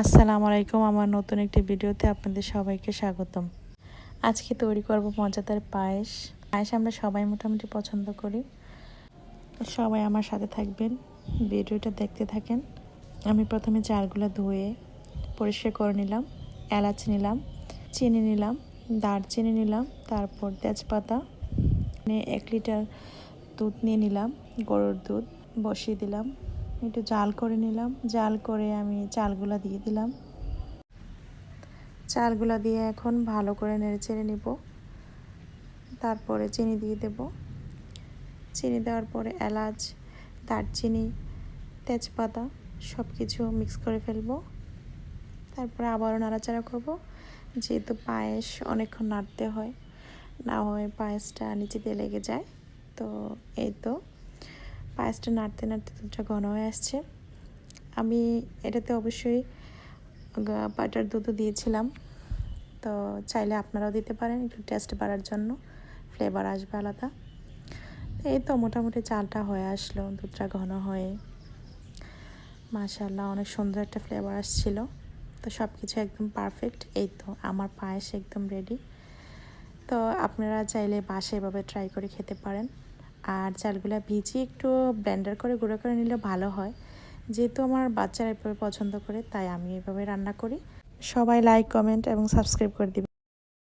আসসালামু আলাইকুম, আমার নতুন একটি ভিডিওতে আপনাদের সবাইকে স্বাগতম। আজকে তৈরি করব মজাদার পায়েস। পায়েস আমরা সবাই মোটামুটি পছন্দ করি। সবাই আমার সাথে থাকবেন, ভিডিওটা দেখতে থাকেন। আমি প্রথমে চালগুলো ধুয়ে পরিষ্কার করে নিলাম, এলাচ নিলাম, চিনি নিলাম, দারচিনি নিলাম, তারপর তেজপাতা নিয়ে এক লিটার দুধ নিয়ে নিলাম, গরুর দুধ বসিয়ে দিলাম। একটু জাল করে নিলাম। জাল করে আমি চালগুলা দিয়ে দিলাম। চালগুলা দিয়ে এখন ভালো করে নেড়ে চেড়ে নিব। তারপরে চিনি দিয়ে দেব। চিনি দেওয়ার পরে এলাচ, দারচিনি, তেজপাতা সব কিছু মিক্স করে ফেলব। তারপরে আবারও নাড়াচাড়া করব। যেহেতু পায়েস অনেকক্ষণ নাড়তে হয়, না হয় পায়েসটা নিচেতে লেগে যায়, তো এই তো। পায়েসটা নাড়তে নাড়তে দুধটা ঘন হয়ে আসছে। আমি এটাতে অবশ্যই বাটার দুধও দিয়েছিলাম। তো চাইলে আপনারাও দিতে পারেন, একটু টেস্ট বাড়ার জন্য। ফ্লেভার আসবে আলাদা। এই তো মোটামুটি চালটা হয়ে আসলো, দুধটা ঘন হয়ে। মাশাল্লাহ অনেক সুন্দর একটা ফ্লেভার আসছিল। তো সব কিছু একদম পারফেক্ট এই তো আমার পায়েস একদম রেডি তো আপনারা চাইলে বাসে এভাবে ট্রাই করে খেতে পারেন। আর চালগুলো ভিজিয়ে একটু ব্লেন্ডার করে গুঁড়ো করে নিলে ভালো হয়। যেহেতু আমার বাচ্চারা এভাবে পছন্দ করে, তাই আমি এভাবে রান্না করি। সবাই লাইক কমেন্ট এবং সাবস্ক্রাইব করে দিবেন